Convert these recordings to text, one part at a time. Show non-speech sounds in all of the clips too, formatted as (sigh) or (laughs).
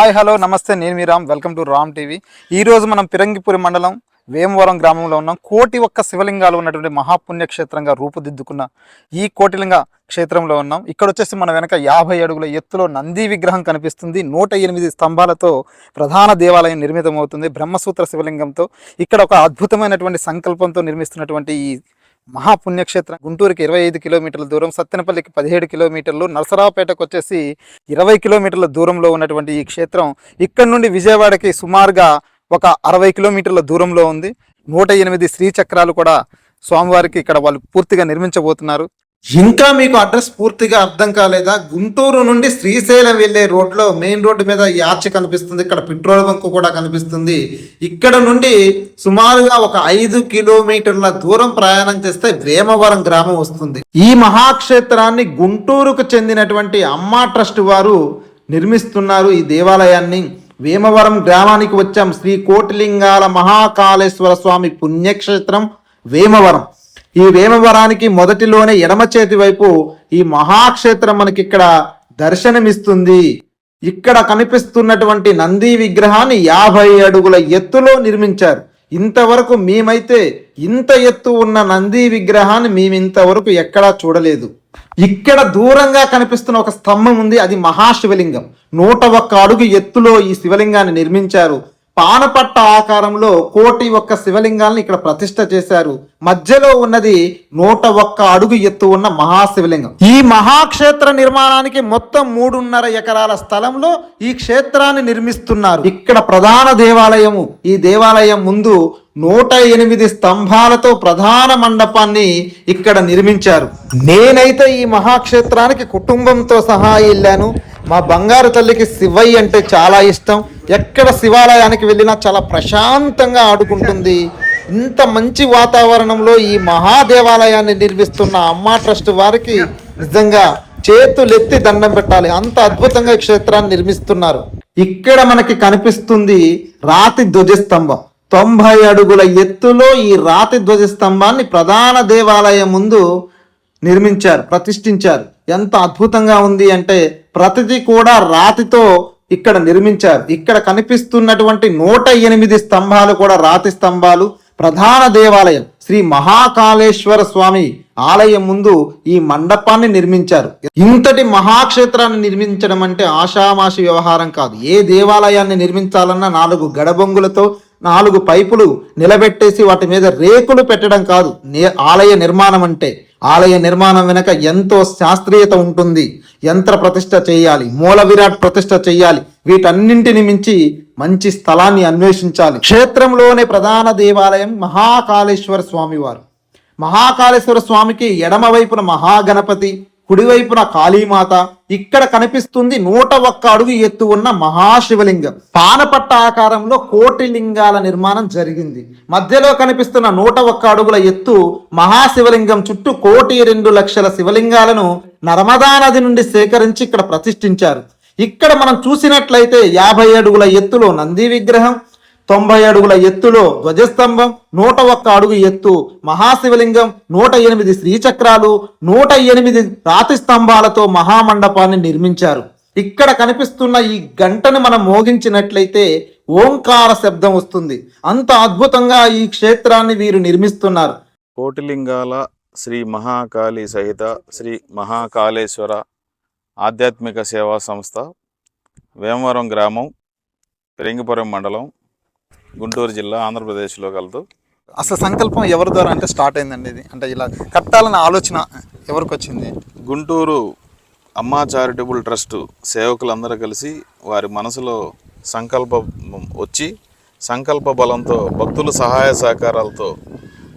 Hi hello నమస్తే నేను మీ Ram. Welcome to Ram TV. ఈ రోజు మనం పిరంగిపురి మండలం వేమవరం గ్రామంలో ఉన్నాం. కోటి ఒక్క శివలింగాలు ఉన్నటువంటి మహాపుణ్యక్షేత్రంగా రూపుదిద్దుకున్న ఈ కోటిలింగ క్షేత్రంలో ఉన్నాం. ఇక్కడ వచ్చేసి మన వెనక యాభై అడుగుల ఎత్తులో నంది విగ్రహం కనిపిస్తుంది. నూట ఎనిమిది స్తంభాలతో ప్రధాన దేవాలయం నిర్మితమవుతుంది బ్రహ్మసూత్ర శివలింగంతో. ఇక్కడ ఒక అద్భుతమైనటువంటి సంకల్పంతో నిర్మిస్తున్నటువంటి ఈ మహాపుణ్యక్షేత్రం. గుంటూరుకి ఇరవై ఐదు కిలోమీటర్ల దూరం సత్తెనపల్లికి పదిహేడు కిలోమీటర్లు నరసరావుపేటకు వచ్చేసి ఇరవై కిలోమీటర్ల దూరంలో ఉన్నటువంటి ఈ క్షేత్రం ఇక్కడ నుండి విజయవాడకి సుమారుగా ఒక అరవై కిలోమీటర్ల దూరంలో ఉంది. నూట ఎనిమిది శ్రీచక్రాలు కూడా స్వామివారికి ఇక్కడ వాళ్ళు పూర్తిగా నిర్మించబోతున్నారు. ఇంకా మీకు అడ్రస్ పూర్తిగా అర్థం కాలేదా? గుంటూరు నుండి శ్రీశైలం వెళ్ళే రోడ్లో మెయిన్ రోడ్డు మీద ఈ ఆర్చ్ కనిపిస్తుంది ఇక్కడ పెట్రోల్ బంక్ కూడా కనిపిస్తుంది. ఇక్కడ నుండి సుమారుగా ఒక ఐదు కిలోమీటర్ల దూరం ప్రయాణం చేస్తే వేమవరం గ్రామం వస్తుంది. ఈ మహాక్షేత్రాన్ని గుంటూరుకు చెందినటువంటి అమ్మా ట్రస్ట్ వారు నిర్మిస్తున్నారు ఈ దేవాలయాన్ని. వేమవరం గ్రామానికి వచ్చాం శ్రీ కోటిలింగాల మహాకాళేశ్వర స్వామి పుణ్యక్షేత్రం వేమవరం ఈ వేమవరానికి మొదటిలోనే ఎడమ చేతి వైపు ఈ మహాక్షేత్రం మనకి ఇక్కడ దర్శనమిస్తుంది. ఇక్కడ కనిపిస్తున్నటువంటి నంది విగ్రహాన్ని యాభై అడుగుల ఎత్తులో నిర్మించారు. ఇంతవరకు మేమైతే ఇంత ఎత్తు ఉన్న నంది విగ్రహాన్ని మేము ఇంతవరకు ఎక్కడా చూడలేదు. ఇక్కడ దూరంగా కనిపిస్తున్న ఒక స్తంభం ఉంది అది మహాశివలింగం. నూట ఒక్క అడుగు ఎత్తులో ఈ శివలింగాన్ని నిర్మించారు. పానపట్ట ఆకారంలో కోటి ఒక్క శివలింగాన్ని ఇక్కడ ప్రతిష్ట చేశారు. మధ్యలో ఉన్నది నూట ఒక్క అడుగు ఎత్తు ఉన్న మహాశివలింగం. ఈ మహాక్షేత్ర నిర్మాణానికి మొత్తం మూడున్నర ఎకరాల స్థలంలో ఈ క్షేత్రాన్ని నిర్మిస్తున్నారు. ఇక్కడ ప్రధాన దేవాలయము ఈ దేవాలయం ముందు నూట ఎనిమిది స్తంభాలతో ప్రధాన మండపాన్ని ఇక్కడ నిర్మించారు. నేనైతే ఈ మహాక్షేత్రానికి కుటుంబంతో సహా వెళ్ళాను. మా బంగారు తల్లికి శివయ్య అంటే చాలా ఇష్టం. ఎక్కడ శివాలయానికి వెళ్ళినా చాలా ప్రశాంతంగా ఆడుకుంటుంది. ఇంత మంచి వాతావరణంలో ఈ మహాదేవాలయాన్ని నిర్మిస్తున్న అమ్మా ట్రస్ట్ వారికి నిజంగా చేతులెత్తి దండం పెట్టాలి. అంత అద్భుతంగా ఈ క్షేత్రాన్ని నిర్మిస్తున్నారు. ఇక్కడ మనకి కనిపిస్తుంది రాతి ధ్వజస్తంభం. తొంభై అడుగుల ఎత్తులో ఈ రాతి ధ్వజస్తంభాన్ని ప్రధాన దేవాలయం ముందు నిర్మించారు ప్రతిష్ఠించారు. ఎంత అద్భుతంగా ఉంది అంటే ప్రతిదీ కూడా రాతితో ఇక్కడ నిర్మించారు. ఇక్కడ కనిపిస్తున్నటువంటి నూట ఎనిమిది స్తంభాలు కూడా రాతి స్తంభాలు. ప్రధాన దేవాలయం శ్రీ మహాకాళేశ్వర స్వామి ఆలయం ముందు ఈ మండపాన్ని నిర్మించారు. ఇంతటి మహాక్షేత్రాన్ని నిర్మించడం అంటే ఆషామాషి వ్యవహారం కాదు. ఏ దేవాలయాన్ని నిర్మించాలన్నా నాలుగు గడబొంగులతో నాలుగు పైపులు నిలబెట్టేసి వాటి మీద రేకులు పెట్టడం కాదు. నే- ఆలయ నిర్మాణం అంటే ఆలయ నిర్మాణం వెనక ఎంతో శాస్త్రీయత ఉంటుంది. యంత్ర ప్రతిష్ట చేయాలి మూల విరాట్ ప్రతిష్ట చేయాలి. వీటన్నింటిని మించి మంచి స్థలాన్ని అన్వేషించాలి. క్షేత్రంలోనే ప్రధాన దేవాలయం మహాకాళేశ్వర స్వామివారు. మహాకాళేశ్వర స్వామికి ఎడమ వైపున మహాగణపతి కుడివైపున కాళీమాత ఇక్కడ కనిపిస్తుంది నూట ఒక్క అడుగు ఎత్తు ఉన్న మహాశివలింగం. పానపట్ట ఆకారంలో కోటి లింగాల నిర్మాణం జరిగింది. మధ్యలో కనిపిస్తున్న నూట ఒక్క అడుగుల ఎత్తు మహాశివలింగం చుట్టూ కోటి రెండు లక్షల శివలింగాలను నర్మదా నది నుండి సేకరించి ఇక్కడ ప్రతిష్ఠించారు. ఇక్కడ మనం చూసినట్లయితే యాభై అడుగుల ఎత్తులో నంది విగ్రహం తొంభై అడుగుల ఎత్తులో ధ్వజస్తంభం నూట ఒక్క అడుగు ఎత్తు మహాశివలింగం నూట ఎనిమిది శ్రీచక్రాలు నూట ఎనిమిది రాతి స్తంభాలతో మహామండపాన్ని నిర్మించారు. ఇక్కడ కనిపిస్తున్న ఈ గంటను మనం మోగించినట్లయితే ఓంకార శబ్దం వస్తుంది. అంత అద్భుతంగా ఈ క్షేత్రాన్ని వీరు నిర్మిస్తున్నారు. కోటిలింగాల శ్రీ మహాకాళి సహిత శ్రీ మహాకాళేశ్వర ఆధ్యాత్మిక సేవా సంస్థ వేమవరం గ్రామం పెరింగిపురం మండలం గుంటూరు జిల్లా ఆంధ్రప్రదేశ్లో కలదు. అసలు సంకల్పం ఎవరి ద్వారా అంటే స్టార్ట్ అయిందండి ఇది? అంటే ఇలా కట్టాలన్న ఆలోచన ఎవరికి వచ్చింది? గుంటూరు అమ్మా చారిటబుల్ ట్రస్ట్ సేవకులందరూ కలిసి వారి మనసులో సంకల్పం వచ్చి సంకల్ప బలంతో భక్తుల సహాయ సహకారాలతో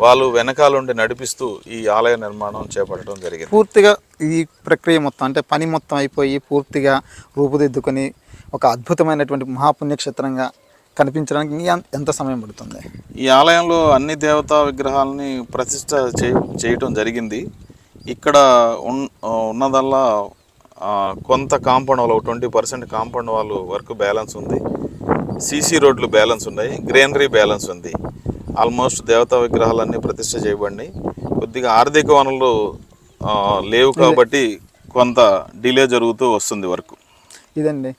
వాళ్ళు వెనకాలండి నడిపిస్తూ ఈ ఆలయ నిర్మాణం చేపట్టడం జరిగింది. పూర్తిగా ఈ ప్రక్రియ మొత్తం అంటే పని మొత్తం అయిపోయి పూర్తిగా రూపుదిద్దుకొని ఒక అద్భుతమైనటువంటి మహాపుణ్యక్షేత్రంగా కనిపించడానికి ఎంత సమయం పడుతుంది? ఈ ఆలయంలో అన్ని దేవతా విగ్రహాలని ప్రతిష్ట చేయటం జరిగింది. ఇక్కడ ఉన్ ఉన్నదల్లా కొంత కాంపౌండ్ వాళ్ళు ట్వంటీ పర్సెంట్ కాంపౌండ్ వాళ్ళు వర్క్ బ్యాలెన్స్ ఉంది. సీసీ రోడ్లు బ్యాలెన్స్ ఉన్నాయి. గ్రీనరీ బ్యాలెన్స్ ఉంది. ఆల్మోస్ట్ దేవతా విగ్రహాలన్నీ ప్రతిష్ట చేయబడినాయి. కొద్దిగా ఆర్థిక వనరులు లేవు కాబట్టి కొంత డిలే జరుగుతూ వస్తుంది వర్క్. ఇదండి.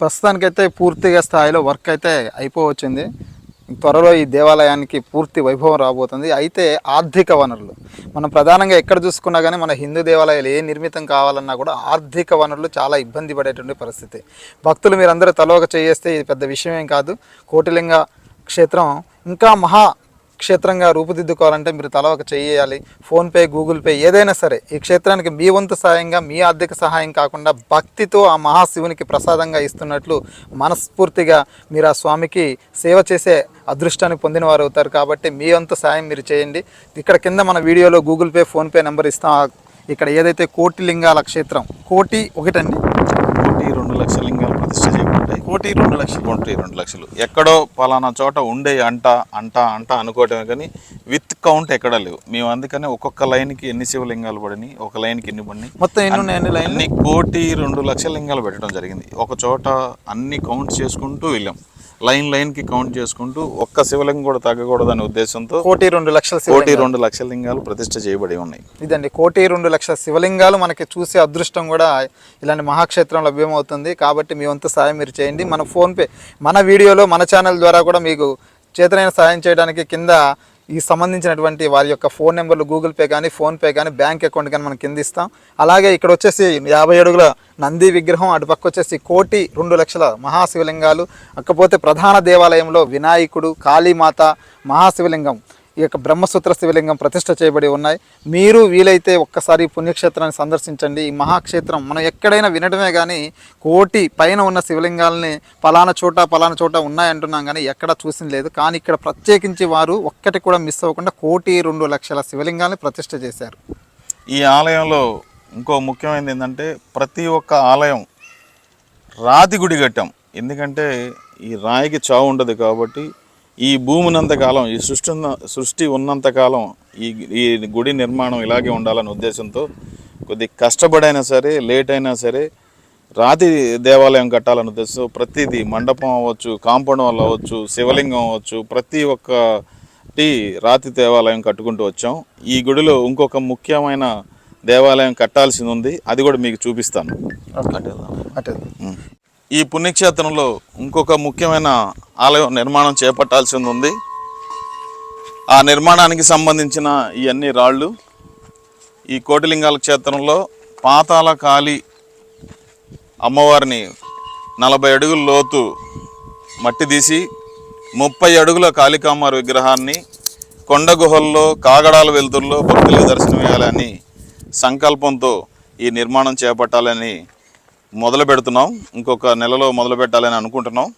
ప్రస్తుతానికైతే పూర్తిగా స్థాయిలో వర్క్ అయితే అయిపోవచ్చింది. త్వరలో ఈ దేవాలయానికి పూర్తి వైభవం రాబోతుంది. అయితే ఆర్థిక వనరులు. మనం ప్రధానంగా ఎక్కడ చూసుకున్నా కానీ మన హిందూ దేవాలయాలు ఏ నిర్మితం కావాలన్నా కూడా ఆర్థిక వనరులు చాలా ఇబ్బంది పడేటువంటి పరిస్థితి. భక్తులు మీరందరూ తలోక చేయేస్తే ఇది పెద్ద విషయం ఏం కాదు. కోటిలింగ క్షేత్రం ఇంకా మహా క్షేత్రంగా రూపుదిద్దుకోవాలంటే మీరు తల ఒక చేయాలి ఫోన్పే గూగుల్ పే ఏదైనా సరే ఈ క్షేత్రానికి మీ వంతు సహాయంగా మీ ఆర్థిక సహాయం కాకుండా భక్తితో ఆ మహాశివునికి ప్రసాదంగా ఇస్తున్నట్లు మనస్ఫూర్తిగా మీరు ఆ స్వామికి సేవ చేసే అదృష్టాన్ని పొందిన వారు అవుతారు. కాబట్టి మీ వంతు సాయం మీరు చేయండి. ఇక్కడ కింద మన వీడియోలో గూగుల్ పే ఫోన్పే నెంబర్ ఇస్తాం. ఇక్కడ ఏదైతే కోటి లింగాల క్షేత్రం కోటి ఒకటండి కోటి రెండు లక్షల లింగాలు ప్రతిష్ట చేయబడ్డాయి కోటి రెండు లక్షలు కోటి రెండు లక్షలు. ఎక్కడో పలానా చోట ఉండే అంట అంట అంట అనుకోవటమే కానీ విత్ కౌంట్ ఎక్కడా లేవు. మేము అందుకని ఒక్కొక్క లైన్కి ఎన్ని శివలింగాలు పడినాయి ఒక లైన్కి ఎన్ని పడినాయి. మొత్తం ఎన్ని ఉన్నాయండి లైన్ కోటి రెండు లక్షల లింగాలు పెట్టడం జరిగింది. ఒక చోట అన్ని కౌంట్ చేసుకుంటూ వెళ్ళాం. లైన్ లైన్కి కౌంట్ చేసుకుంటూ ఒక్క శివలింగం కూడా తగ్గకూడదనే ఉద్దేశంతో కోటి రెండు లక్షల కోటి రెండు లక్షల లింగాలు ప్రతిష్ట చేయబడి ఉన్నాయి. ఇదండి కోటి రెండు లక్షల శివలింగాలు మనకి చూసే అదృష్టం కూడా ఇలాంటి మహాక్షేత్రం లభ్యమవుతుంది. కాబట్టి మీ వంతు సాయం మీరు చేయండి. మన ఫోన్పే మన వీడియోలో మన ఛానల్ ద్వారా కూడా మీకు చేతనైన సాయం చేయడానికి కింద ఈ సంబంధించినటువంటి వారి యొక్క ఫోన్ నెంబర్లు గూగుల్ పే కానీ ఫోన్పే కానీ బ్యాంక్ అకౌంట్ కానీ మనం కింద ఇస్తాం. అలాగే ఇక్కడ వచ్చేసి యాభై అడుగుల నంది విగ్రహం అటుపక్క వచ్చేసి కోటి రెండు లక్షల మహాశివలింగాలు. అక్కపోతే ప్రధాన దేవాలయంలో వినాయకుడు కాళీమాత మహాశివలింగం. ఈ యొక్క బ్రహ్మసూత్ర శివలింగం ప్రతిష్ట చేయబడి ఉన్నాయి. మీరు వీలైతే ఒక్కసారి పుణ్యక్షేత్రాన్ని సందర్శించండి. ఈ మహాక్షేత్రం మనం ఎక్కడైనా వినడమే కానీ కోటి పైన ఉన్న శివలింగాలని పలానా చోట పలానా చోట ఉన్నాయంటున్నాం కానీ ఎక్కడ చూసింది లేదు. కానీ ఇక్కడ ప్రత్యేకించి వారు ఒక్కటి కూడా మిస్ అవ్వకుండా కోటి రెండు లక్షల శివలింగాల్ని ప్రతిష్ట చేశారు. ఈ ఆలయంలో ఇంకో ముఖ్యమైనది ఏంటంటే ప్రతి ఒక్క ఆలయం రాతి గుడి కట్టాం ఎందుకంటే ఈ రాయికి చావు ఉండదు కాబట్టి ఈ భూమి ఉన్నంతకాలం ఈ సృష్టి ఉన్న సృష్టి ఉన్నంతకాలం ఈ ఈ గుడి నిర్మాణం ఇలాగే ఉండాలనే ఉద్దేశంతో కొద్ది కష్టపడైనా సరే లేట్ అయినా సరే రాతి దేవాలయం కట్టాలనే ఉద్దేశంతో ప్రతిదీ మండపం అవ్వచ్చు కాంపౌండ్ వల్ల అవ్వచ్చు శివలింగం అవ్వచ్చు ప్రతి ఒక్కటి రాతి దేవాలయం కట్టుకుంటూ వచ్చాం. ఈ గుడిలో ఇంకొక ముఖ్యమైన దేవాలయం కట్టాల్సింది ఉంది. అది కూడా మీకు చూపిస్తాను. అటే. ఈ పుణ్యక్షేత్రంలో ఇంకొక ముఖ్యమైన ఆలయం నిర్మాణం చేపట్టాల్సింది ఉంది ఆ నిర్మాణానికి సంబంధించిన ఈ అన్ని రాళ్ళు ఈ కోటిలింగాల క్షేత్రంలో పాతాల కాళి అమ్మవారిని నలభై అడుగుల లోతు మట్టి తీసి ముప్పై అడుగుల కాళికామారి విగ్రహాన్ని కొండ గుహల్లో కాగడాల వెలుతుల్లో భక్తులకు చేయాలని సంకల్పంతో ఈ నిర్మాణం చేపట్టాలని మొదలు పెడుతున్నాం. ఇంకొక నెలలో మొదలు పెట్టాలని అనుకుంటున్నాం.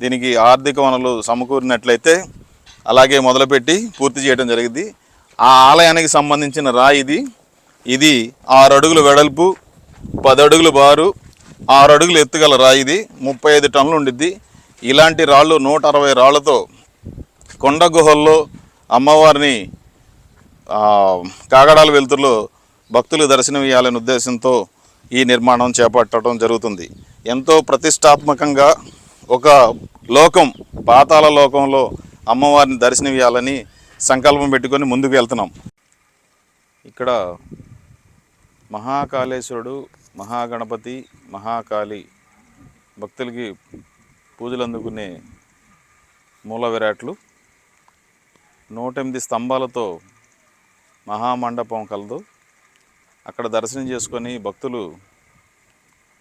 దీనికి ఆర్థిక వనరులు సమకూరినట్లయితే అలాగే మొదలుపెట్టి పూర్తి చేయడం జరిగింది. ఆ ఆలయానికి సంబంధించిన రాయి ఇది. ఇది ఆరు అడుగులు వెడల్పు పది అడుగులు బారు ఆరు అడుగులు ఎత్తుగల రాయి ఇది. ముప్పై ఐదు టన్నులు ఉండిద్ది. ఇలాంటి రాళ్ళు నూట అరవై రాళ్ళతో కొండ గుహల్లో అమ్మవారిని కాగడాల వెలుతురులో భక్తులు దర్శనం ఇవ్వాలనే ఉద్దేశంతో ఈ నిర్మాణం చేపట్టడం జరుగుతుంది. ఎంతో ప్రతిష్టాత్మకంగా ఒక లోకం పాతాల లోకంలో అమ్మవారిని దర్శనమియాలని సంకల్పం పెట్టుకొని ముందుకు వెళ్తున్నాం. ఇక్కడ మహాకాళేశ్వరుడు మహాగణపతి మహాకాళి భక్తులకి పూజలు అందుకునే మూల విరాట్లు నూట ఎనిమిది స్తంభాలతో మహామండపం కలదు. అక్కడ దర్శనం చేసుకొని భక్తులు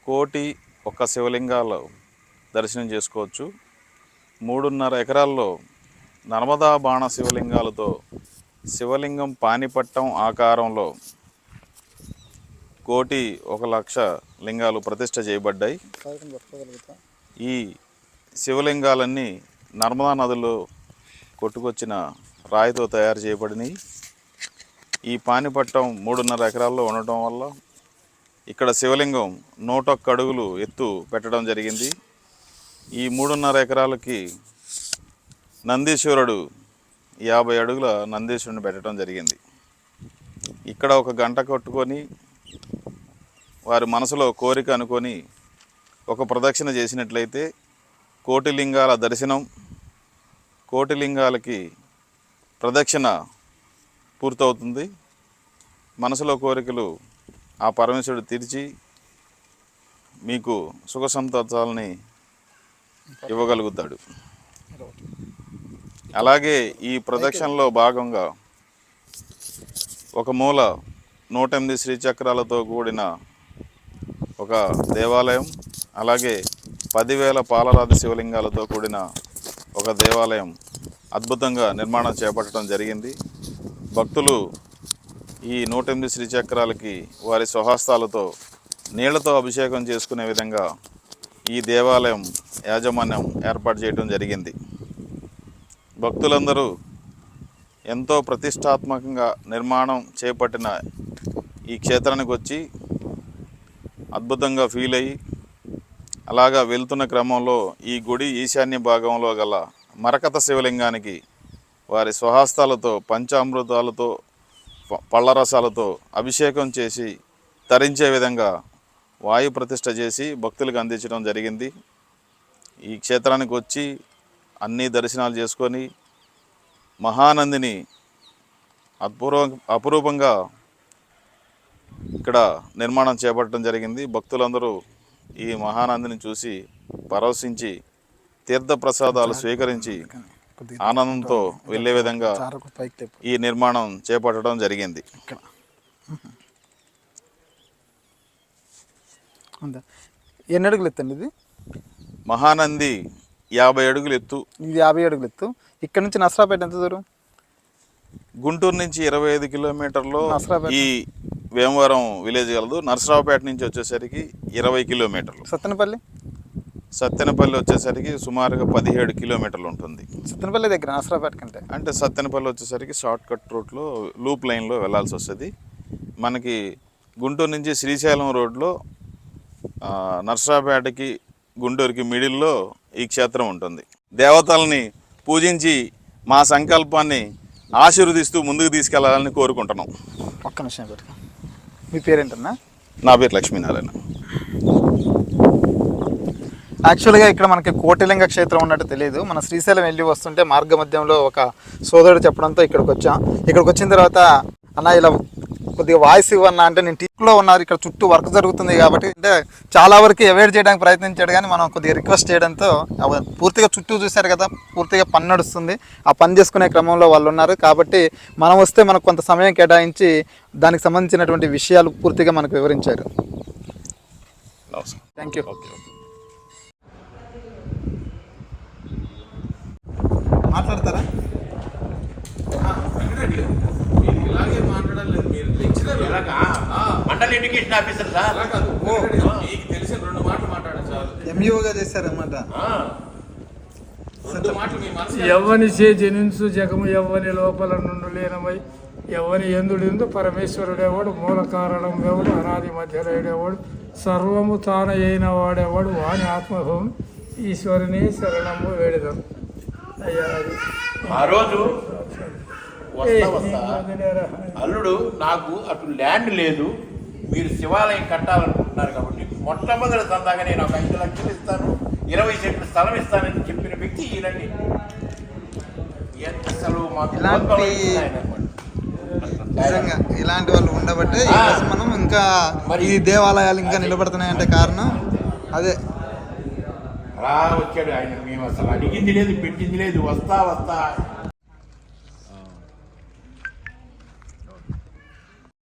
కోటి ఒక్క శివలింగాలు దర్శనం చేసుకోవచ్చు. మూడున్నర ఎకరాల్లో నర్మదా బాణ శివలింగాలతో శివలింగం పానిపట్టం ఆకారంలో కోటి ఒక లక్ష లింగాలు ప్రతిష్ట చేయబడ్డాయి. ఈ శివలింగాలన్నీ నర్మదా నదిలో కొట్టుకొచ్చిన రాయితో తయారు చేయబడినాయి. ఈ పానిపట్టం మూడున్నర ఎకరాల్లో ఉండటం వల్ల ఇక్కడ శివలింగం నూటొక్క అడుగులు ఎత్తు పెట్టడం జరిగింది. ఈ మూడున్నర ఎకరాలకి నందీశ్వరుడు యాభై అడుగుల నందీశ్వరుని పెట్టడం జరిగింది. ఇక్కడ ఒక గంట కొట్టుకొని వారి మనసులో కోరిక అనుకొని ఒక ప్రదక్షిణ చేసినట్లయితే కోటిలింగాల దర్శనం కోటిలింగాలకి ప్రదక్షిణ పూర్తవుతుంది. మనసులో కోరికలు ఆ పరమేశ్వరుడు తీర్చి మీకు సుఖ సంతోషాలని ఇవ్వగలుగుతాడు. అలాగే ఈ ప్రదక్షిణలో భాగంగా ఒక మూల నూట ఎనిమిది శ్రీచక్రాలతో కూడిన ఒక దేవాలయం అలాగే పదివేల పాలరాతి శివలింగాలతో కూడిన ఒక దేవాలయం అద్భుతంగా నిర్మాణం చేపట్టడం జరిగింది. భక్తులు ఈ నూట ఎనిమిది శ్రీచక్రాలకి వారి స్వహస్తాలతో నీళ్ళతో అభిషేకం చేసుకునే విధంగా ఈ దేవాలయం యాజమాన్యం ఏర్పాటు చేయడం జరిగింది. భక్తులందరూ ఎంతో ప్రతిష్టాత్మకంగా నిర్మాణం చేపట్టిన ఈ క్షేత్రానికి వచ్చి అద్భుతంగా ఫీల్ అయ్యి అలాగా వెళ్తున్న క్రమంలో ఈ గుడి ఈశాన్య భాగంలో గల మరకత శివలింగానికి వారి స్వహస్తాలతో పంచామృతాలతో ప- పళ్ళ రసాలతో అభిషేకం చేసి తరించే విధంగా వాయు ప్రతిష్ఠ చేసి భక్తులకు అందించడం జరిగింది. ఈ క్షేత్రానికి వచ్చి అన్ని దర్శనాలు చేసుకొని మహానందిని అపూర్వ అపురూపంగా ఇక్కడ నిర్మాణం చేపట్టడం జరిగింది. భక్తులందరూ ఈ మహానందిని చూసి పరవశించి తీర్థ ప్రసాదాలు స్వీకరించి ఆనందంతో వెళ్ళే విధంగా ఈ నిర్మాణం చేపట్టడం జరిగింది. (laughs) ఎన్ని అడుగులు ఎత్తండి ఇది? మహానంది యాభై అడుగులు ఎత్తు. ఇది యాభై అడుగులు ఎత్తు. ఇక్కడ నుంచి నసరాపేట ఎంత దూరం? గుంటూరు నుంచి ఇరవై ఐదు కిలోమీటర్లు. ఈ వేమవరం విలేజ్ కలదు. నరసరావుపేట నుంచి వచ్చేసరికి ఇరవై కిలోమీటర్లు. సత్తెనపల్లి? సత్తెనపల్లి వచ్చేసరికి సుమారుగా పదిహేడు కిలోమీటర్లు ఉంటుంది. సత్తెనపల్లి దగ్గర నసరాపేట కంటే? అంటే సత్తెనపల్లి వచ్చేసరికి షార్ట్ కట్ రూట్లో లూప్ లైన్లో వెళ్ళాల్సి వస్తుంది. మనకి గుంటూరు నుంచి శ్రీశైలం రోడ్లో నర్సరాపేటకి గుంటూరుకి మిడిల్లో ఈ క్షేత్రం ఉంటుంది. దేవతల్ని పూజించి మా సంకల్పాన్ని ఆశీర్వదిస్తూ ముందుకు తీసుకెళ్ళాలని కోరుకుంటున్నాం. ఒక్క నిమిషం. మీ పేరేంటన్నా? నా పేరు లక్ష్మీనారాయణ. యాక్చువల్గా ఇక్కడ మనకి కోటిలింగ క్షేత్రం ఉన్నట్టు తెలియదు మన శ్రీశైలం వెళ్ళి వస్తుంటే మార్గ మధ్యంలో ఒక సోదరుడు చెప్పడంతో ఇక్కడికి వచ్చాం. ఇక్కడికి వచ్చిన తర్వాత అన్న ఇలా కొద్దిగా వాయిస్ ఇవ్వన్నా అంటే నేను టీంలో ఉన్నారు. ఇక్కడ చుట్టూ వర్క్ జరుగుతుంది కాబట్టి అంటే చాలా వరకు అవాయిడ్ చేయడానికి ప్రయత్నించాడు కానీ మనం కొద్దిగా రిక్వెస్ట్ చేయడంతో పూర్తిగా చుట్టూ చూశారు కదా పూర్తిగా పని నడుస్తుంది. ఆ పని చేసుకునే క్రమంలో వాళ్ళు ఉన్నారు కాబట్టి మనం వస్తే మనకు కొంత సమయం కేటాయించి దానికి సంబంధించినటువంటి విషయాలు పూర్తిగా మనకు వివరించారు. థ్యాంక్ యూ మాట్లాడతారా? Mandal education officer sir. ఎంఈఓగా చేశారన్నమాట ఎవ్వని చే జనించు జగము ఎవ్వని లోపల నుండి లేనమై ఎవ్వని ఎందుడిందు పరమేశ్వరుడేవాడు మూల కారణం ఎవడు అనాది మధ్యలేడేవాడు సర్వము తాన అయిన వాడేవాడు వాని ఆత్మభవం ఈశ్వరుని శరణము వేడిదాం. ఆ రోజు వస్తా వస్తా. అల్లుడు నాకు అటు ల్యాండ్ లేదు మీరు శివాలయం కట్టాలనుకుంటున్నారు కాబట్టి మొట్టమొదటి సందాగా నేను ఒక ఐదు లక్షలు ఇస్తాను ఇరవై సెంట్లు స్థలం ఇస్తానని చెప్పిన వ్యక్తి ఈయనండి ఎంత అసలు మాకు ఇలాంటి-. నిజంగా వాళ్ళు ఉండబట్టే మనం ఇంకా మరి- ఈ దేవాలయాలు ఇంకా నిలబడుతున్నాయంటే కారణం అదే అలా వచ్చాడు ఆయన మేము అసలు అడిగింది లేదు పెట్టింది లేదు వస్తా వస్తా.